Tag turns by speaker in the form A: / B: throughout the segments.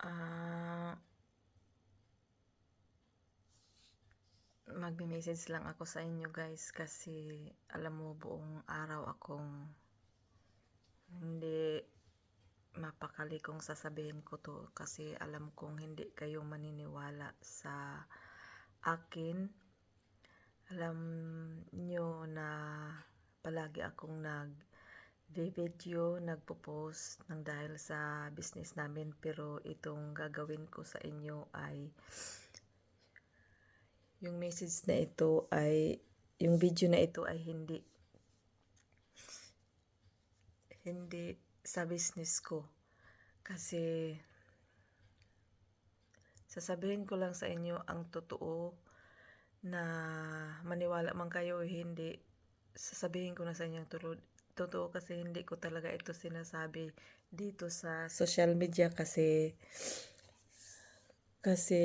A: Ah magme-message lang ako sa inyo guys kasi alam mo buong araw akong hindi mapakali kung sasabihin ko to kasi alam kong hindi kayo maniniwala sa akin. Alam nyo na palagi akong nag video, nagpo-post ng dahil sa business namin pero itong gagawin ko sa inyo ay yung message na ito ay yung video na ito ay hindi hindi sa business ko. Kasi sasabihin ko lang sa inyo ang totoo na maniwala man kayo o hindi sasabihin ko na sa inyo tulad totoo kasi hindi ko talaga ito sinasabi dito sa social media kasi kasi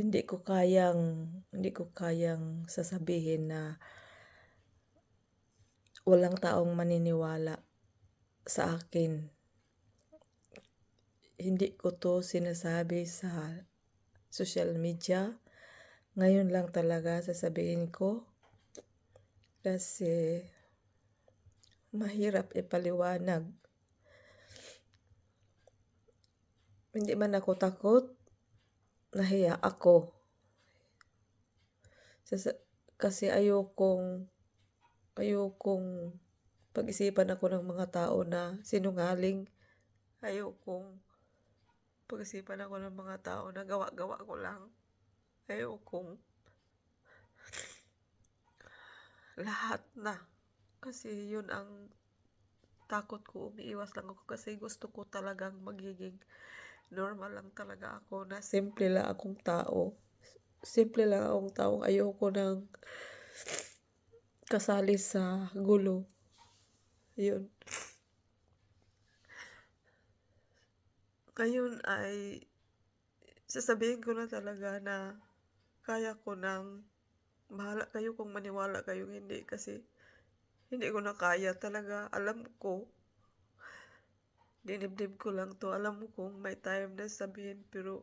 A: hindi ko kayang hindi ko kayang sasabihin na walang taong maniniwala sa akin. Hindi ko to sinasabi sa social media. Ngayon lang talaga sasabihin ko kasi mahirap ipaliwanag. Hindi man ako takot, nahiya ako. Kasi ayokong ayokong pag-isipan ako ng mga tao na sinungaling. Ayokong pag-isipan ako ng mga tao na gawa-gawa ko lang. Ayokong lahat na. Kasi yun ang takot ko. Umiiwas lang ako kasi gusto ko talagang magiging normal lang talaga ako na simple lang akong tao. Simple lang akong taong ayoko ng kasali sa gulo. Yun. Ngayon ay sasabihin ko na talaga na kaya ko ng bahala kayo kung maniwala kayo hindi kasi hindi ko na kaya talaga. Alam ko dinibdib ko lang to. Alam mo kung may time na sabihin pero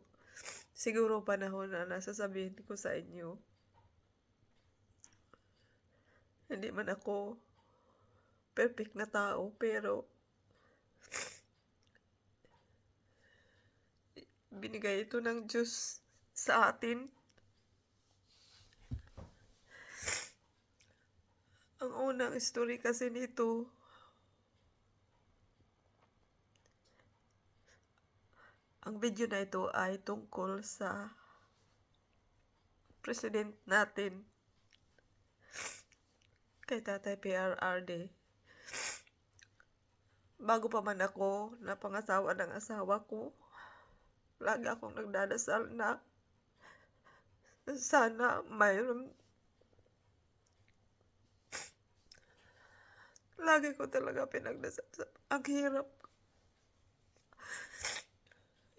A: siguro panahon na nasasabihin ko sa inyo. Hindi man ako perfect na tao pero binigay ito ng Diyos sa atin. Ang unang story kasi nito Ang video na ito ay tungkol sa president natin kay Tatay PRRD. Bago pa man ako napangasawa ng asawa ko, lagi akong nagdadasal na sana mayroon lagi ko talaga pinagdasal ang hirap.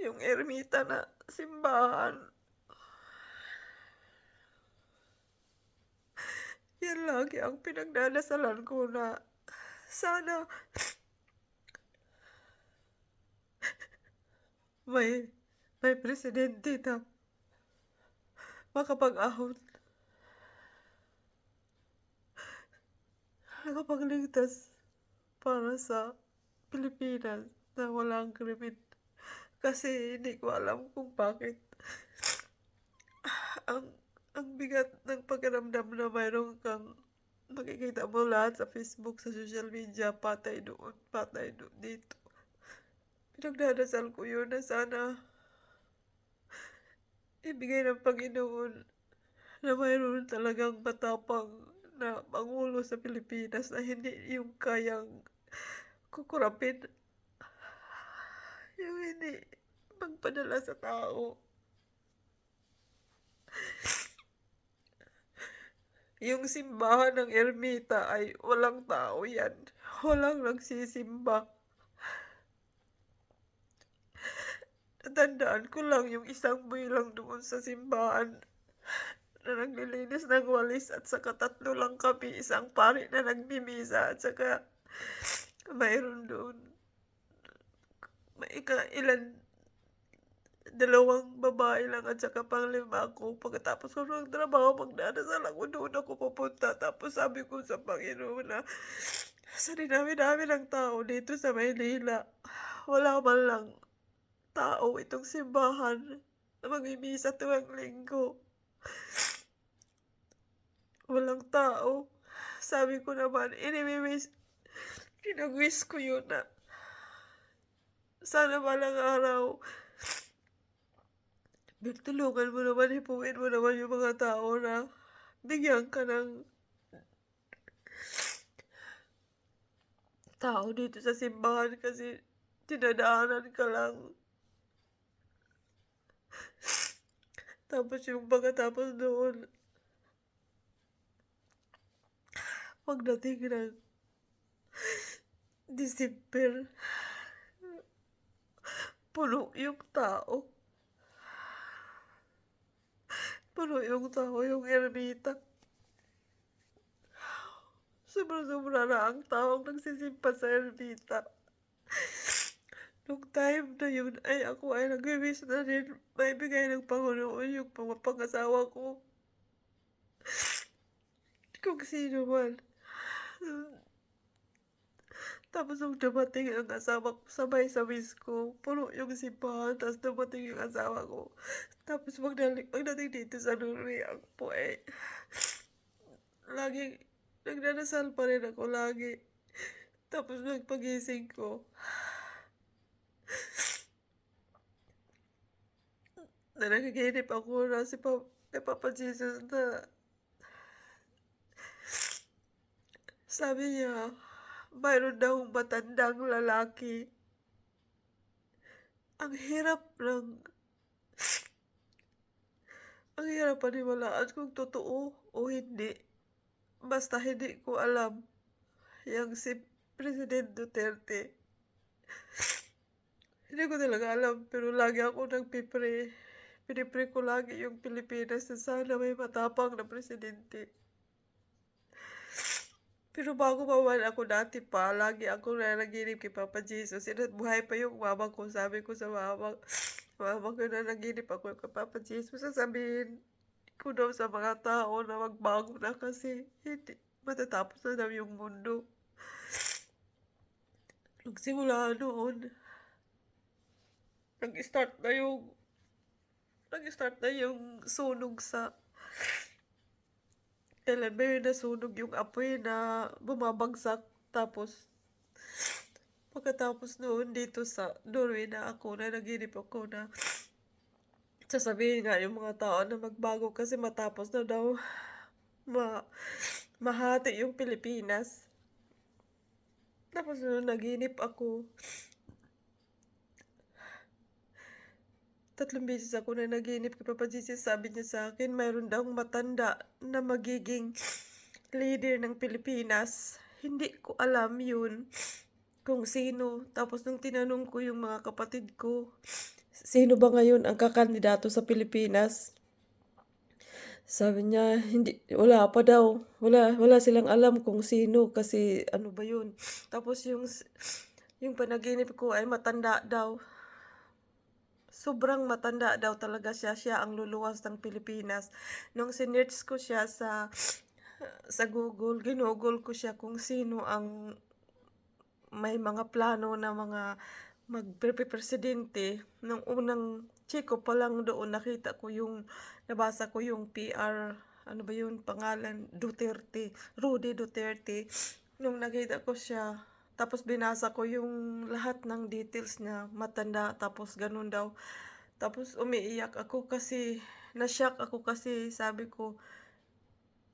A: Yung ermita na simbahan. Yan lagi ang pinagdadasalan ko na sana may may presidente na makapag-ahon nakapagligtas para sa Pilipinas na walang krimen. Kasi hindi ko alam kung bakit ang ang bigat ng pakiramdam na mayroon kang makikita mo lahat sa Facebook, sa social media, patay doon, patay doon, dito. Pinagdadasal ko yun na sana ibigay ng Panginoon na mayroon talagang matapang na Pangulo sa Pilipinas na hindi yung kayang kukurapin yung hindi magpadala sa tao. Yung simbahan ng ermita ay walang tao yan. Walang nagsisimba. Natandaan ko lang yung isang buhay lang doon sa simbahan na naglilinis ng walis at saka tatlo lang kami, isang pari na nagmimisa at saka mayroon doon may ika ilan dalawang babae lang at saka panglima ako. Pagkatapos ko ng trabaho, magdadasal ako, doon ako pupunta. Tapos sabi ko sa Panginoon na sa dinami-dami ng tao dito sa Maynila, wala man lang tao itong simbahan na magmimisa tuwang linggo. Walang tao. Sabi ko naman, inimiwis, pinag-wish ko yun na sana balang araw, tulungan mo naman, hipuin mo naman yung mga tao na bigyan ka ng tao dito sa simbahan kasi dinadaanan ka lang. Tapos yung pagkatapos doon, pagdating ng December, puno yung tao. Puno yung tao, yung ermita. Sobra-sobra na ang taong nagsisimpa sa ermita. Nung time na yun ay ako ay nag-wish na rin maibigay ng Panginoon yung pang- pangasawa ko. Kung sino man. Tapos nung dumating ang asawa ko, sabay sa wish ko, puno yung simbahan, tapos dumating yung asawa ko. Tapos pagdating, pagdating dito sa Norway, ako eh, lagi, nagdadasal pa rin ako lagi. Tapos nagpagising ko, na nagaginip ako na si pa, kay Papa Jesus na sabi niya, mayroon daw matandang lalaki. Ang hirap ng ang hirap paniwalaan kung totoo o hindi. Basta hindi ko alam yung si President Duterte. Hindi ko talaga alam, pero lagi ako nagpipre. Pinipre ko lagi yung Pilipinas na sana may matapang na presidente. Pero bago pa man ako dati pa, lagi ako nanaginip kay Papa Jesus. At buhay pa yung mama ko. Sabi ko sa mama, mama ko na naginip ako kay Papa Jesus. Sasabihin ko daw sa mga tao na magbago na kasi hindi, matatapos na daw yung mundo. Nagsimula noon, nag-start na yung nag-start na yung sunog sa ba yun nasunog yung apoy na bumabagsak tapos pagkatapos noon dito sa Norway na ako na naginip ako na sasabihin nga yung mga tao na magbago kasi matapos na daw ma mahati yung Pilipinas. Tapos nung naginip ako, tatlong beses ako na naginip kay Papa Jesus, sabi niya sa akin, mayroon daw matanda na magiging leader ng Pilipinas. Hindi ko alam yun kung sino. Tapos nung tinanong ko yung mga kapatid ko, sino ba ngayon ang kakandidato sa Pilipinas? Sabi niya, hindi, wala pa daw. Wala, wala silang alam kung sino kasi ano ba yun. Tapos yung, yung panaginip ko ay matanda daw. Sobrang matanda daw talaga siya. Siya ang luluwas ng Pilipinas. Nung sinerch ko siya sa sa Google, ginugol ko siya kung sino ang may mga plano na mga magpresidente. Nung unang check ko pa lang doon, nakita ko yung, nabasa ko yung PR, ano ba yun, pangalan, Duterte, Rudy Duterte. Nung nakita ko siya, tapos binasa ko yung lahat ng details niya, matanda, tapos ganun daw. Tapos umiiyak ako kasi, na-shock ako kasi sabi ko,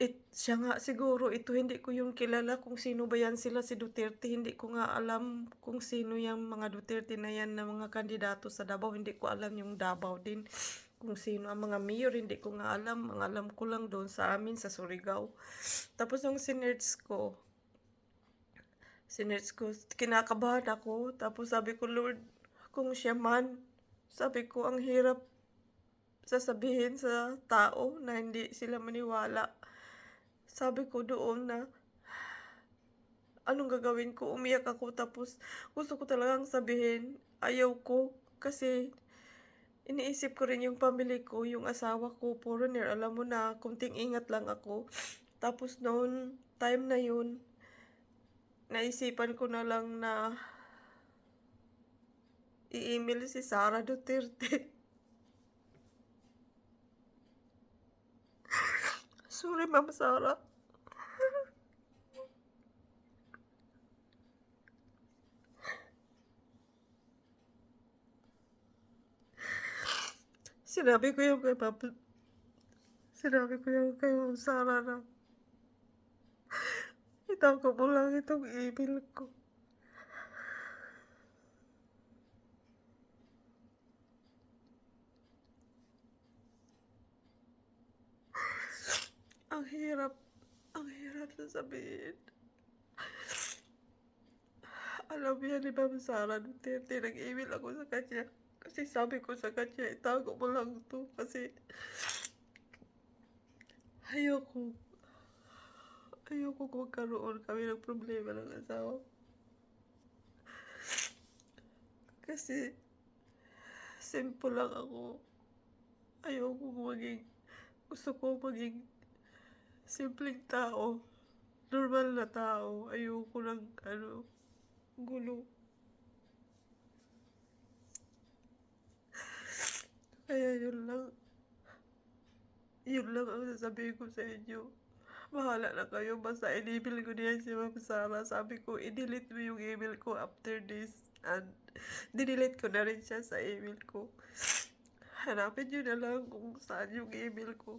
A: it, siya nga siguro, ito hindi ko yung kilala kung sino ba yan sila si Duterte. Hindi ko nga alam kung sino yung mga Duterte na yan na mga kandidato sa Davao. Hindi ko alam yung Davao din kung sino ang mga mayor. Hindi ko nga alam. Ang alam ko lang doon sa amin sa Surigao. Tapos nung sinerts ko, sinerts ko, kinakabahan ako. Tapos sabi ko, Lord, kung siya man, sabi ko, ang hirap sasabihin sa tao na hindi sila maniwala. Sabi ko doon na, anong gagawin ko? Umiyak ako tapos gusto ko talagang sabihin, ayaw ko kasi iniisip ko rin yung family ko, yung asawa ko, foreigner. Alam mo na, kunting ingat lang ako. Tapos noon, time na yun, naisipan ko na lang na i-email si Sara Duterte. Sorry, Ma'am Sara. Sinabi ko yung kay Papa. Sinabi ko yung kay Ma'am Sara na itago mo lang itong email ko. Ang hirap. Ang hirap sasabihin. Alam niya ni Ma'am Sara Duterte, nag-email ako sa kanya. Kasi sabi ko sa kanya, itago mo lang to kasi ayoko. Ayoko kung magkaroon kami ng problema ng asawa. ko. Kasi simple lang ako. Ayoko maging, gusto ko maging simpleng tao. Normal na tao. Ayoko ng ano, gulo. Kaya yun lang. Yun lang ang sasabihin ko sa inyo. Bahala na kayo. Basta in-email ko niya si Ma'am Sara. Sabi ko, i-delete mo yung email ko after this. And dinelete ko na rin siya sa email ko. Hanapin nyo na lang kung saan yung email ko.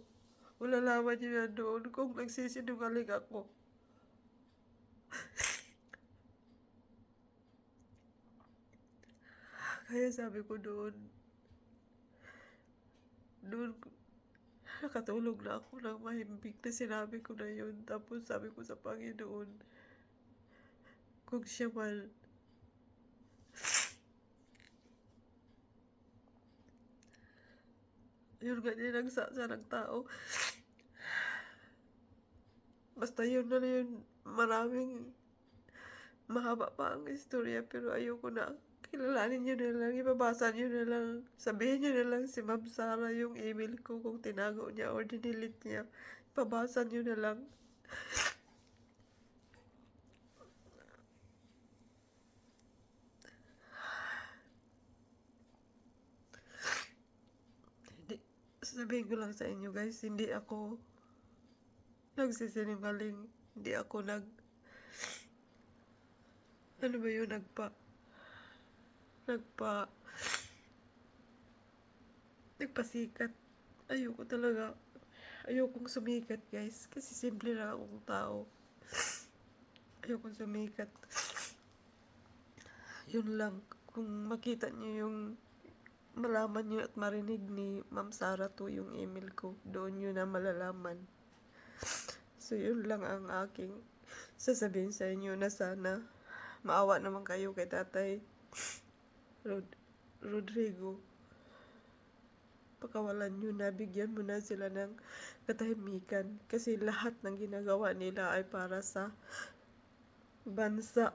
A: Ulalaman nyo na doon kung nagsisinungaling ako. Kaya sabi ko doon, doon, nakatulog na ako ng mahimbing na sinabi ko na yun. Tapos sabi ko sa Panginoon, kung siya man, yun din ang sa ng tao. Basta yun na yun, maraming mahaba pa ang istorya pero ayoko na. Kilalanin nyo na lang, ibabasa nyo na lang, sabihin nyo na lang si Ma'am Sara yung email ko kung tinago niya or dinilit niya. Ibabasa nyo na lang. Hindi, sabihin ko lang sa inyo guys, hindi ako nagsisinungaling. Hindi ako nag... Ano ba yun? Nagpa... Nagpa... Nagpasikat. Ayoko talaga. Ayokong sumikat, guys. Kasi simple lang akong tao. Ayokong sumikat. Yun lang. Kung makita niyo yung malaman niyo at marinig ni Ma'am Sara to yung email ko, doon yun na malalaman. So, yun lang ang aking sasabihin sa inyo na sana maawa naman kayo kay tatay Rod Rodrigo. Pakawalan nyo na, bigyan mo na sila ng katahimikan. Kasi lahat ng ginagawa nila ay para sa bansa.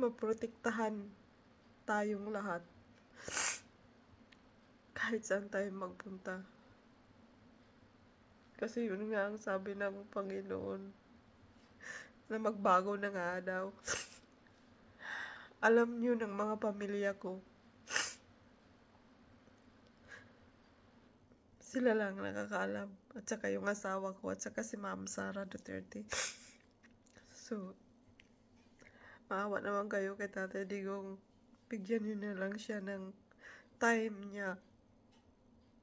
A: Maprotektahan tayong lahat. Kahit saan tayo magpunta. Kasi yun nga ang sabi ng Panginoon na magbago na nga daw. Alam nyo ng mga pamilya ko, sila lang nakakaalam. At saka yung asawa ko, at saka si Ma'am Sara Duterte. So, maawa naman kayo kay Tatay Digong. Bigyan nyo na lang siya ng time niya.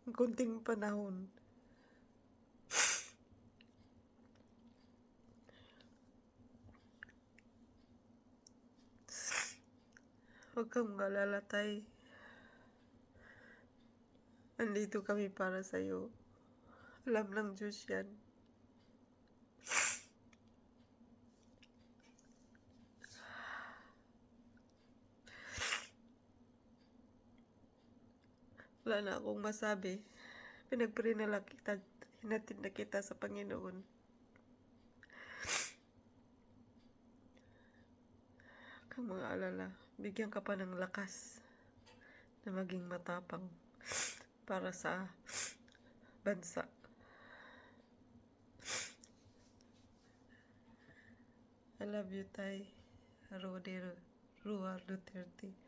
A: Ng kunting panahon. Huwag kang mag-alala, Tay. Andito kami para sa'yo. Alam ng Diyos yan. Wala na akong masabi. Pinagpray na lang kita, hinatid na kita sa Panginoon. Kang mga alala, bigyan ka pa ng lakas. na maging matapang para sa bansa. I love you, Tay. Rodi Rua Duterte.